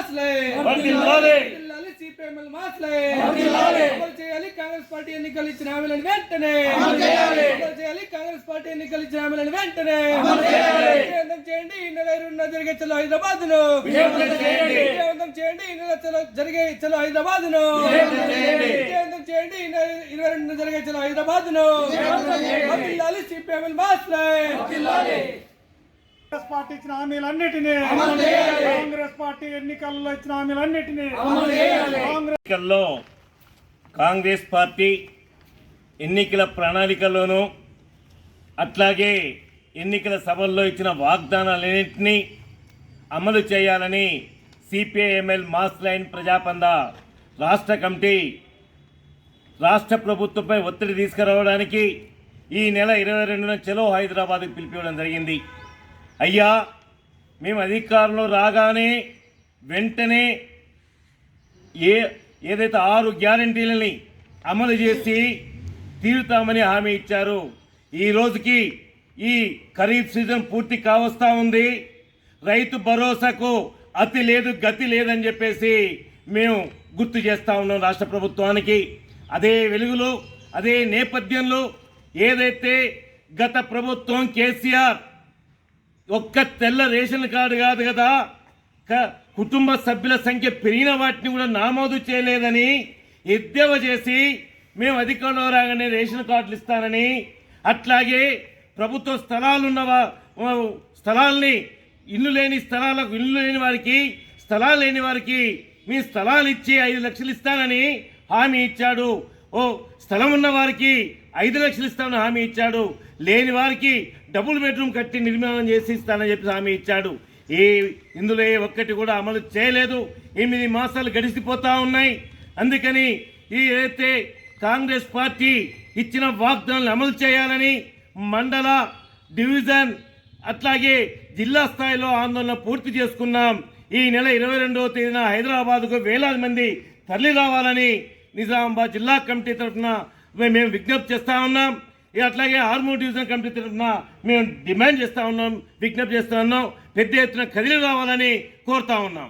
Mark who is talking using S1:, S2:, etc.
S1: మాస్లే
S2: వర్ధిల్లాలి.
S1: వర్ధిల్లాలి సిపిఎంఎల్ మాస్లే
S2: వర్ధిల్లాలి.
S1: అమలు చేయాలి కాంగ్రెస్ పార్టీ ఎన్నికలు ఇచ్చిన హామీలను వెంటనే
S2: అమలు చేయాలి.
S1: అమలు చేయాలి కాంగ్రెస్ పార్టీ ఎన్నికలు ఇచ్చిన హామీలను వెంటనే
S2: అమలు చేయాలి.
S1: విజయవంతం చేయండి ఈ నెల ఇరవై జరిగే చలో హైదరాబాద్ను
S2: విజయవంతం చేయండి.
S1: విజయవంతం చేయండి ఈ నెల చలో జరిగే చలో హైదరాబాద్ను
S2: విజయవంతం చేయండి.
S1: ఈ నెల ఇరవై రెండు జరిగే చలో
S2: హైదరాబాద్ను.
S1: వర్ధిల్లాలి సిపిఎంఎల్ మాస్లే
S3: కాంగ్రెస్ పార్టీ ఇచ్చిన హామీలన్నిటినీ
S2: అమలు చేయాలి.
S3: కాంగ్రెస్ పార్టీ ఎన్నికల్లో ఇచ్చిన హామీలన్నిటినీ
S2: అమలు చేయాలి.
S3: కాంగ్రెస్
S4: ఎన్నికల్లో కాంగ్రెస్ పార్టీ ఎన్నికల ప్రణాళికలోనూ అట్లాగే ఎన్నికల సభల్లో ఇచ్చిన వాగ్దానాలన్నింటినీ అమలు చేయాలని సిపిఐఎంఎల్ మాస్ లైన్ ప్రజాపంద రాష్ట్ర కమిటీ రాష్ట్ర ప్రభుత్వంపై ఒత్తిడి తీసుకురావడానికి ఈ నెల ఇరవై రెండున చలో హైదరాబాద్కు పిలిపివ్వడం జరిగింది అయ్యా మేము అధికారంలో రాగానే వెంటనే ఏ ఏదైతే ఆరు గ్యారంటీలని అమలు చేసి తీరుతామని హామీ ఇచ్చారు. ఈ రోజుకి ఈ ఖరీఫ్ సీజన్ పూర్తి కావస్తా ఉంది. రైతు భరోసాకు అతి లేదు గతి లేదని చెప్పేసి మేము గుర్తు చేస్తా ఉన్నాం రాష్ట్ర ప్రభుత్వానికి. అదే వెలుగులో అదే నేపథ్యంలో ఏదైతే గత ప్రభుత్వం కేసీఆర్ ఒక్క తెల్ల రేషన్ కార్డు కాదు కదా. క- కుటుంబ సభ్యుల సంఖ్య పెరిగిన వాటిని కూడా నామోదు చేయలేదని ఎద్దేవా చేసి మేము అధికారంలో రాగానే రేషన్ కార్డులు ఇస్తానని అట్లాగే ప్రభుత్వ స్థలాలున్న స్థలాల్ని ఇల్లు లేని స్థలాలకు ఇల్లు లేని వారికి స్థలాలు లేని వారికి మీ స్థలాలు ఇచ్చి ఐదు లక్షలు ఇస్తానని హామీ ఇచ్చాడు. ఓ స్థలం ఉన్న వారికి ఐదు లక్షలు ఇస్తామని హామీ ఇచ్చాడు. లేని వారికి డబుల్ బెడ్రూమ్ కట్టి నిర్మాణం చేసి ఇస్తానని చెప్పి హామీ ఇచ్చాడు. ఏ ఇందులో ఏ ఒక్కటి కూడా అమలు చేయలేదు. ఎనిమిది మాసాలు గడిచిపోతూ ఉన్నాయి. అందుకని ఈ ఏదైతే కాంగ్రెస్ పార్టీ ఇచ్చిన వాగ్దానాలు అమలు చేయాలని మండల డివిజన్ అట్లాగే జిల్లా స్థాయిలో ఆందోళన పూర్తి చేసుకున్నాం. ఈ నెల ఇరవై రెండవ తేదీన హైదరాబాద్కు వేలాది మంది తరలి రావాలని నిజామాబాద్ జిల్లా కమిటీ తరఫున మేము విజ్ఞప్తి చేస్తా ఉన్నాం. ఇక అట్లాగే ఆర్మూర్ డివిజన్ కమిటీ తరఫున మేము డిమాండ్ చేస్తా ఉన్నాం విజ్ఞప్తి చేస్తా ఉన్నాం. పెద్ద ఎత్తున కదిలి రావాలని కోరుతా ఉన్నాం.